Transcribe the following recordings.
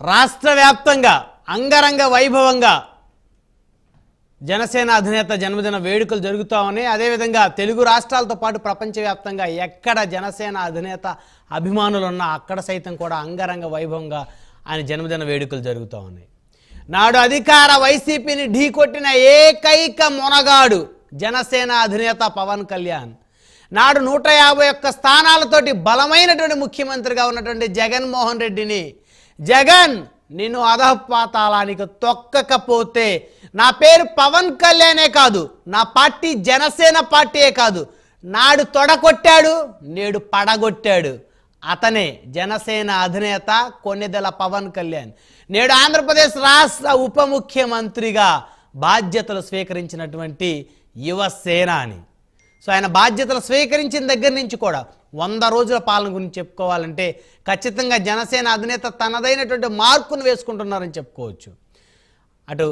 రాష్ట్ర వ్యాప్తంగా అంగరంగ వైభవంగా జనసేన అధినేత జన్మదిన వేడుకలు జరుగుతూ ఉన్నాయి. అదేవిధంగా తెలుగు రాష్ట్రాలతో పాటు ప్రపంచవ్యాప్తంగా ఎక్కడ జనసేన అధినేత అభిమానులు ఉన్నా అక్కడ సైతం కూడా అంగరంగ వైభవంగా ఆయన జన్మదిన వేడుకలు జరుగుతూ ఉన్నాయి. నాడు అధికార వైసీపీని ఢీకొట్టిన ఏకైక మొనగాడు జనసేన అధినేత పవన్ కళ్యాణ్. నాడు నూట యాభై ఒక్క స్థానాలతోటి బలమైనటువంటి ముఖ్యమంత్రిగా ఉన్నటువంటి జగన్మోహన్ రెడ్డిని జగన్ నిన్ను అధపాతాళానికి తొక్కకపోతే నా పేరు పవన్ కళ్యాణే కాదు నా పార్టీ జనసేన పార్టీయే కాదు. నాడు తొడగొట్టాడు నేడు పడగొట్టాడు. అతనే జనసేన అధినేత కొన్నిదెల పవన్ కళ్యాణ్. నేడు ఆంధ్రప్రదేశ్ రాష్ట్ర ఉప ముఖ్యమంత్రిగా బాధ్యతలు స్వీకరించినటువంటి యువసేనాని సో ఆయన బాధ్యతలు స్వీకరించిన దగ్గర నుంచి కూడా వంద రోజుల పాలన గురించి చెప్పుకోవాలంటే ఖచ్చితంగా జనసేన అధినేత తనదైనటువంటి మార్కును వేసుకుంటున్నారని చెప్పుకోవచ్చు. అటు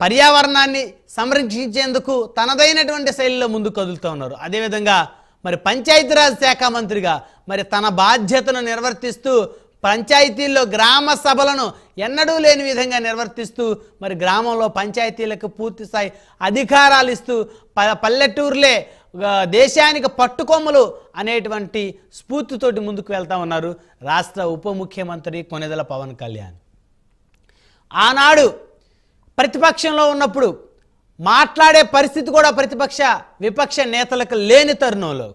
పర్యావరణాన్ని సంరక్షించేందుకు తనదైనటువంటి శైలిలో ముందు కదులుతూ ఉన్నారు. అదేవిధంగా మరి పంచాయతీరాజ్ శాఖ మంత్రిగా మరి తన బాధ్యతను నిర్వర్తిస్తూ పంచాయతీల్లో గ్రామ సభలను ఎన్నడూ లేని విధంగా నిర్వర్తిస్తూ మరి గ్రామంలో పంచాయతీలకు పూర్తి స్థాయి అధికారాలు ఇస్తూ ప పల్లెటూరులే దేశానికి పట్టుకొమ్మలు అనేటువంటి స్ఫూర్తితోటి ముందుకు వెళ్తా ఉన్నారు రాష్ట్ర ఉప ముఖ్యమంత్రి కొనెదల పవన్ కళ్యాణ్. ఆనాడు ప్రతిపక్షంలో ఉన్నప్పుడు మాట్లాడే పరిస్థితి కూడా ప్రతిపక్ష విపక్ష నేతలకు లేని తరుణంలో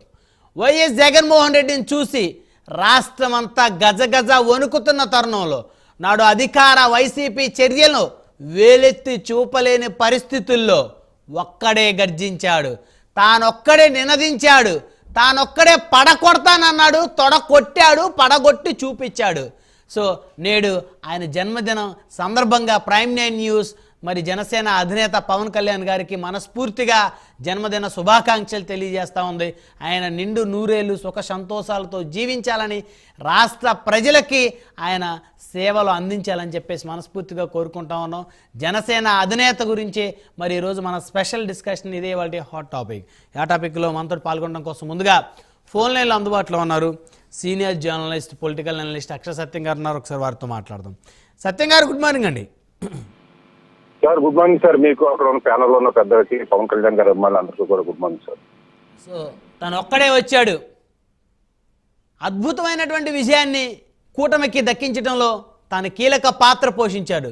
వైఎస్ జగన్మోహన్ రెడ్డిని చూసి రాష్ట్రమంతా గజగజ వణుకుతున్న తరుణంలో నాడు అధికార వైసీపీ చర్యలను వేలెత్తి చూపలేని పరిస్థితుల్లో ఒక్కడే గర్జించాడు. తానొక్కడే నినదించాడు. తానొక్కడే పడకొడతానన్నాడు తొడ కొట్టాడు. పడగొట్టి చూపించాడు. సో నేడు ఆయన జన్మదినం సందర్భంగా ప్రైమ్ నైన్ న్యూస్ మరి జనసేన అధినేత పవన్ కళ్యాణ్ గారికి మనస్ఫూర్తిగా జన్మదిన శుభాకాంక్షలు తెలియజేస్తూ ఉంది. ఆయన నిండు నూరేళ్ళు సుఖ సంతోషాలతో జీవించాలని రాష్ట్ర ప్రజలకి ఆయన సేవలు అందించాలని చెప్పేసి మనస్ఫూర్తిగా కోరుకుంటా ఉన్నాం. జనసేన అధినేత గురించి మరి ఈరోజు మన స్పెషల్ డిస్కషన్ ఇదే వాటి హాట్ టాపిక్. ఆ టాపిక్లో మనతో పాల్గొనడం కోసం ముందుగా ఫోన్ లైన్లో అందుబాటులో ఉన్నారు senior journalist political analyst Akshara Satyam garu ఉన్నారు. ఒకసారి వారితో మాట్లాడదాం. సత్యం గారు గుడ్ మార్నింగ్ అండి. Sir good morning sir. మీకు అక్కడ ఉన్న ప్యానల్ ఉన్న పెద్దలకి పవన్ కళ్యాణ్ గారు అమ్మాయిలు అందరికీ కూడా గుడ్ మార్నింగ్ సార్. సో తను ఒక్కడే వచ్చాడు. అద్భుతమైనటువంటి విజయాన్ని కూటమికి దక్కించడంలో తాను కీలక పాత్ర పోషించాడు.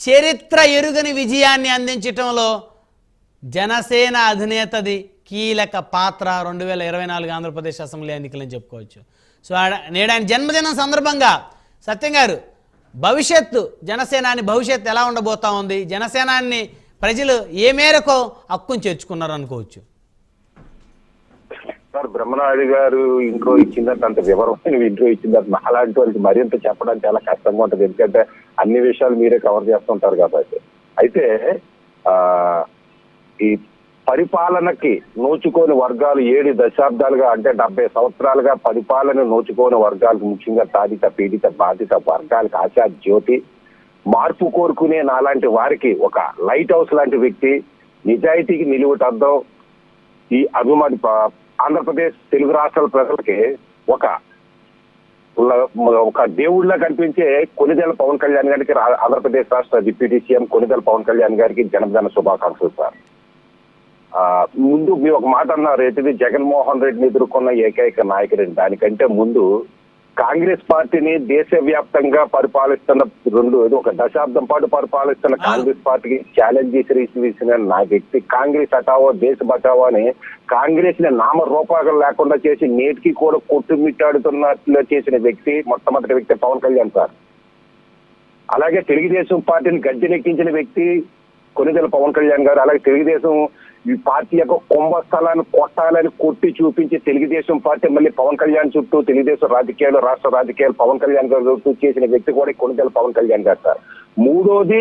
చరిత్ర ఎరుగని విజయాన్ని అందించటంలో జనసేన అధినేతది కీలక పాత్ర రెండు వేల ఇరవై నాలుగు ఆంధ్రప్రదేశ్ అసెంబ్లీ ఎన్నికలని చెప్పుకోవచ్చు. సో నేడు ఆయన జన్మదినం సందర్భంగా సత్యం గారు భవిష్యత్తు జనసేనాని భవిష్యత్తు ఎలా ఉండబోతా ఉంది? జనసేనాన్ని ప్రజలు ఏ మేరకు హక్కును చేర్చుకున్నారు అనుకోవచ్చు? సార్ బ్రహ్మనాయుడు గారు ఇంట్రో ఇచ్చిందంటే అంత వివరమైన ఇంట్రో ఇచ్చిందంటే నాలాంటి వాళ్ళకి మరింత చెప్పడానికి చాలా కష్టంగా ఉంటుంది. ఎందుకంటే అన్ని విషయాలు మీరే కవర్ చేస్తుంటారు కాబట్టి. అయితే ఆ ఈ పరిపాలనకి నోచుకోని వర్గాలు ఏడు దశాబ్దాలుగా అంటే డెబ్బై సంవత్సరాలుగా పరిపాలన నోచుకోని వర్గాలకు ముఖ్యంగా తాదిత పీడిత బాధిత వర్గాలకు ఆశా జ్యోతి మార్పు కోరుకునే నాలాంటి వారికి ఒక లైట్ హౌస్ లాంటి వ్యక్తి నిజాయితీకి నిలువటద్దం ఈ అభిమాని ఆంధ్రప్రదేశ్ తెలుగు రాష్ట్రాల ప్రజలకి ఒక ఒక దేవుళ్ళ కనిపించే కొనిదెల పవన్ కళ్యాణ్ గారికి ఆంధ్రప్రదేశ్ రాష్ట్ర డిప్యూటీ సీఎం కొనిదెల పవన్ కళ్యాణ్ గారికి జన్మదిన శుభాకాంక్షలు సార్. ముందు మీరు ఒక మాట అన్నారు ఏంటిది? జగన్మోహన్ రెడ్డిని ఎదుర్కొన్న ఏకైక నాయకుడు దానికంటే ముందు కాంగ్రెస్ పార్టీని దేశవ్యాప్తంగా పరిపాలిస్తున్న రెండు ఒక దశాబ్దం పాటు పరిపాలిస్తున్న కాంగ్రెస్ పార్టీకి ఛాలెంజ్ చేసి వేసిన నా వ్యక్తి. కాంగ్రెస్ హటావో దేశ బచావో అని కాంగ్రెస్ని నామ రూపాకలు లేకుండా చేసి నేటికి కూడా కొట్టుమిట్టాడుతున్నట్లు చేసిన వ్యక్తి మొట్టమొదటి వ్యక్తి పవన్ కళ్యాణ్ సార్. అలాగే తెలుగుదేశం పార్టీని గద్దెనెక్కించిన వ్యక్తి కొనిదెల పవన్ కళ్యాణ్ గారు అలాగే తెలుగుదేశం ఈ పార్టీ యొక్క కుంభస్థలాన్ని కొట్టాలని కొట్టి చూపించి తెలుగుదేశం పార్టీ మళ్ళీ పవన్ కళ్యాణ్ చుట్టూ తెలుగుదేశం రాజకీయాలు రాష్ట్ర రాజకీయాలు పవన్ కళ్యాణ్ గారు చుట్టూ చేసిన వ్యక్తి కూడా కొనుగోలు పవన్ కళ్యాణ్ గారు సార్. మూడోది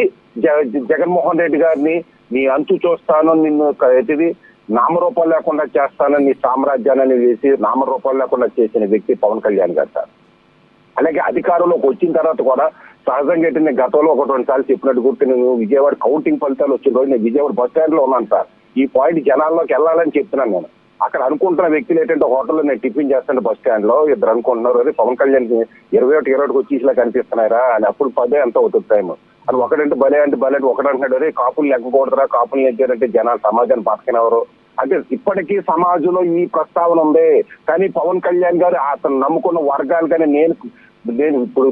జగన్మోహన్ రెడ్డి గారిని నీ అంతు చూస్తాను నిన్ను క- ఏంటిది నామరూపాలు లేకుండా చేస్తానని నీ సామ్రాజ్యాన్ని వేసి నామరూపాలు లేకుండా చేసిన వ్యక్తి పవన్ కళ్యాణ్ గారు సార్. అలాగే అధికారంలోకి వచ్చిన తర్వాత కూడా సహజంగా నేను గతంలో ఒక రెండు సార్లు చెప్పినట్టు గుర్తు నేను విజయవాడ కౌంటింగ్ ఫలితాలు వచ్చిన రోజు నేను విజయవాడ బస్ స్టాండ్లో ఉన్నాను సార్. ఈ పాయింట్ జనాల్లోకి వెళ్ళాలని చెప్తున్నాను నేను. అక్కడ అనుకుంటున్న వ్యక్తులు ఏంటంటే హోటల్లో నేను టిఫిన్ చేస్తాను బస్ స్టాండ్లో ఇద్దరు అనుకుంటున్నారు. అదే పవన్ కళ్యాణ్ ఇరవై ఒకటి ఇరవై ఒకటి వచ్చి కనిపిస్తున్నారా అని అప్పుడు పదే ఎంత అవుతుంది టైం అని ఒకడంటే భలే అంటే భలే అంటే ఒకడు అంటున్నాడు. అదే కాపులు లెక్కకూడదురా కాపులు లెక్కారంటే జనాలు సమాజాన్ని బతకనెవరు అంటే ఇప్పటికీ సమాజంలో ఈ ప్రస్తావన ఉంది. కానీ పవన్ కళ్యాణ్ గారు అతను నమ్ముకున్న వర్గాలు కానీ నేను నేను ఇప్పుడు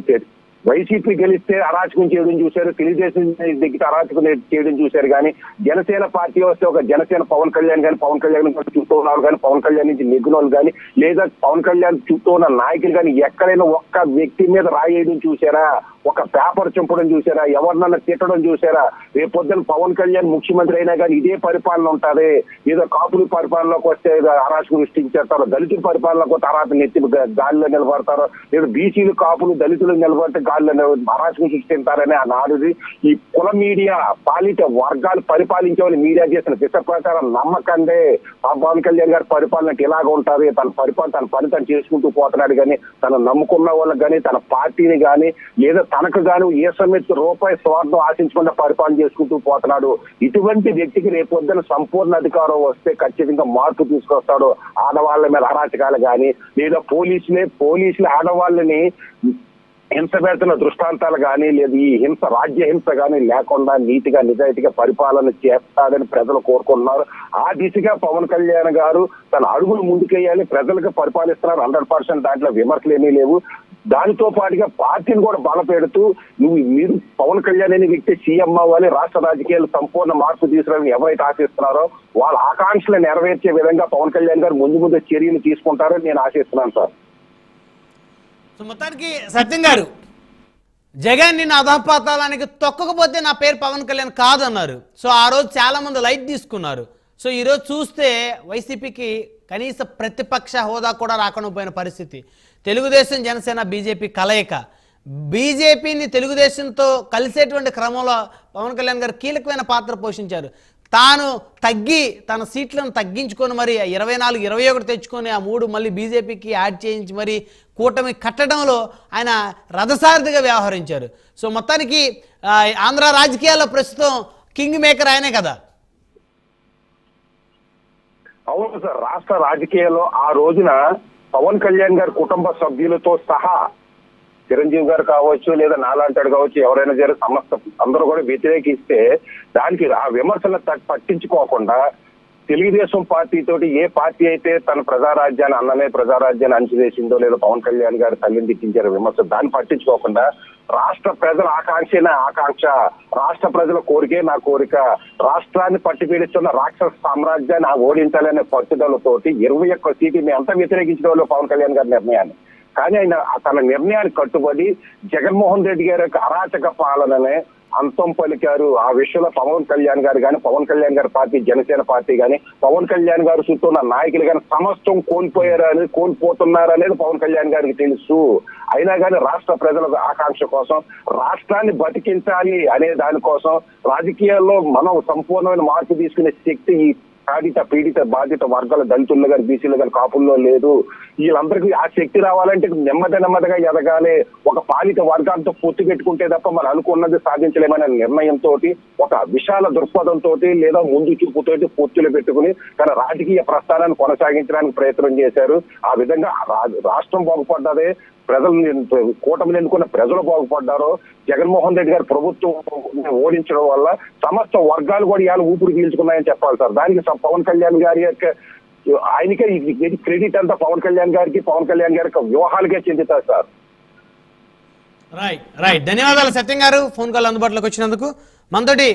వైసీపీ గెలిస్తే అరాచకం చేయడం చూశారు తెలుగుదేశం దగ్గర అరాచకం చేయడం చూశారు. కానీ జనసేన పార్టీ వస్తే ఒక జనసేన పవన్ కళ్యాణ్ కానీ పవన్ కళ్యాణ్ గారి చుట్టూ కానీ పవన్ కళ్యాణ్ నుంచి నెగ్గిన కానీ లేదా పవన్ కళ్యాణ్ చుట్టూ ఉన్న నాయకులు కానీ ఎక్కడైనా ఒక్క వ్యక్తి మీద రాయేయడం చూసారా ఒక పేపర్ చంపడం చూసారా ఎవరినన్నా తిట్టడం చూసారా రేపొద్దున పవన్ కళ్యాణ్ ముఖ్యమంత్రి అయినా కానీ ఇదే పరిపాలన ఉంటది. ఏదో కాపుల పరిపాలనలోకి వస్తే అరాచకం సృష్టించేస్తారు. దళితుల పరిపాలనలోకి వస్తే అరాచకం నెత్తి గాలిలో నిలబడతారు. లేదా బీసీలు కాపులు దళితులు నిలబడితే గాలిలో నిల- అరాచకం ఆ నాడుది ఈ కుల మీడియా పాలిత వర్గాలు పరిపాలించే మీడియా చేసిన విష ప్రచారం నమ్మకండే పవన్ కళ్యాణ్ గారి పరిపాలన ఇలాగ ఉంటది తన పరిపాలన తన పని తను చేసుకుంటూ పోతున్నాడు కానీ తను నమ్ముకున్న వాళ్ళకి కానీ తన పార్టీని కానీ లేదా తనకు గాను ఏ సమయత్ రూపాయి స్వార్థం ఆశించకుండా పరిపాలన చేసుకుంటూ పోతున్నాడు. ఇటువంటి వ్యక్తికి రేపొద్దున సంపూర్ణ అధికారం వస్తే ఖచ్చితంగా మార్పు తీసుకొస్తాడు ఆడవాళ్ళ మీద అరాచకాలు కానీ లేదా పోలీసులే పోలీసులు ఆడవాళ్ళని హింస పెడుతున్న దృష్టాంతాలు కానీ లేదు ఈ హింస రాజ్య హింస కానీ లేకుండా నీతిగా నిజాయితీగా పరిపాలన చేస్తాడని ప్రజలు కోరుకుంటున్నారు. ఆ దిశగా పవన్ కళ్యాణ్ గారు తన అడుగులు ముందుకేయాలి ప్రజలకు పరిపాలిస్తున్నారు. హండ్రెడ్ పర్సెంట్ దాంట్లో విమర్శలు ఏమీ లేవు. దానితో పాటుగా పార్టీని కూడా బలపెడుతూ నువ్వు మీరు పవన్ కళ్యాణ్ అనే వ్యక్తి సీఎం అవ్వాలి రాష్ట్ర రాజకీయాలు సంపూర్ణ మార్పు తీసుకురావని ఎవరైతే ఆశిస్తున్నారో వాళ్ళ ఆకాంక్షలు నెరవేర్చే విధంగా పవన్ కళ్యాణ్ గారు ముందు ముందు చర్యలు తీసుకుంటారని నేను ఆశిస్తున్నాను సార్. సో మొత్తానికి సత్యం గారు జగన్ నిన్ను అధపాతాలానికి తొక్కకపోతే నా పేరు పవన్ కళ్యాణ్ కాదన్నారు. సో ఆ రోజు చాలా మంది లైట్ తీసుకున్నారు. సో ఈరోజు చూస్తే వైసీపీకి కనీస ప్రతిపక్ష హోదా కూడా రాకుండా పోయిన పరిస్థితి. తెలుగుదేశం జనసేన బీజేపీ కలయిక. బీజేపీని తెలుగుదేశంతో కలిసేటువంటి క్రమంలో పవన్ కళ్యాణ్ గారు కీలకమైన పాత్ర పోషించారు. తాను తగ్గి తన సీట్లను తగ్గించుకొని మరి ఇరవై నాలుగు ఇరవై ఒకటి తెచ్చుకొని ఆ మూడు మళ్ళీ బీజేపీకి యాడ్ చేయించి మరి కూటమి కట్టడంలో ఆయన రథసారథిగా వ్యవహరించారు. సో మొత్తానికి ఆంధ్ర రాజకీయాల్లో ప్రస్తుతం కింగ్ మేకర్ ఆయనే కదా? అవును సార్ రాష్ట్ర రాజకీయాల్లో ఆ రోజున పవన్ కళ్యాణ్ గారి కుటుంబ సభ్యులతో సహా చిరంజీవి గారు కావచ్చు లేదా నాలాంటాడు కావచ్చు ఎవరైనా సరే సమస్త అందరూ కూడా వ్యతిరేకిస్తే దానికి ఆ విమర్శలు పట్టించుకోకుండా తెలుగుదేశం పార్టీ తోటి ఏ పార్టీ అయితే తన ప్రజారాజ్యాన్ని అన్నమే ప్రజారాజ్యాన్ని అంచివేసిందో లేదా పవన్ కళ్యాణ్ గారు తల్లిని దిక్కించారు విమర్శ దాన్ని పట్టించుకోకుండా రాష్ట్ర ప్రజల ఆకాంక్షనే నా ఆకాంక్ష రాష్ట్ర ప్రజల కోరికే నా కోరిక రాష్ట్రాన్ని పట్టి పీడిస్తున్న రాక్షస సామ్రాజ్యాన్ని ఓడించాలనే పట్టుదలతోటి ఇరవై ఒక్క సీటు మేము అంతా వ్యతిరేకించడం పవన్ కళ్యాణ్ గారి నిర్ణయాన్ని. కానీ ఆయన తన నిర్ణయానికి కట్టుబడి జగన్మోహన్ రెడ్డి గారి యొక్క అరాచక పాలననే అంతం పలికారు. ఆ విషయంలో పవన్ కళ్యాణ్ గారు కానీ పవన్ కళ్యాణ్ గారి పార్టీ జనసేన పార్టీ కానీ పవన్ కళ్యాణ్ గారు చుట్టూ ఉన్న నాయకులు కానీ సమస్తం కోల్పోయారు అనేది కోల్పోతున్నారు అనేది పవన్ కళ్యాణ్ గారికి తెలుసు. అయినా కానీ రాష్ట్ర ప్రజల ఆకాంక్ష కోసం రాష్ట్రాన్ని బతికించాలి అనే దానికోసం రాజకీయాల్లో మనం సంపూర్ణమైన మార్పు తీసుకునే శక్తి ఈ బాధిత పీడిత బాధిత వర్గాల దళితుల్లో కానీ బీసీలో కానీ కాపుల్లో లేదు. వీళ్ళందరికీ ఆ శక్తి రావాలంటే నెమ్మది నెమ్మదిగా ఎదగాలి. ఒక పాలిత వర్గాలతో పొత్తు పెట్టుకుంటే తప్ప మనం అనుకున్నది సాధించలేమనే నిర్ణయంతో ఒక విశాల దృక్పథంతో లేదా ముందు చూపుతోటి పొత్తులు పెట్టుకుని తన రాజకీయ ప్రస్థానాన్ని కొనసాగించడానికి ప్రయత్నం చేశారు. ఆ విధంగా రా- రాష్ట్రం బాగుపడ్డదే. ప్రజలు కూటమిని ఎన్నుకున్న ప్రజలు బాగుపడ్డారు జగన్మోహన్ రెడ్డి గారి ప్రభుత్వం ఓడించడం వల్ల సమస్త వర్గాలు కూడా ఇవాళ ఊపిరి పీల్చుకున్నాయని చెప్పాలి సార్. దానికి పవన్ కళ్యాణ్ గారి యొక్క ఆయనకే ఇది క్రెడిట్ అంతా పవన్ కళ్యాణ్ గారికి పవన్ కళ్యాణ్ గారి వ్యూహాలకే చెందుతారు సార్. Right right. ధన్యవాదాలు సత్యం గారు. ఫోన్ కాల్ అందుబాటులోకి వచ్చినందుకు. మనతోటి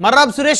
మర్రాబ్ సురేష్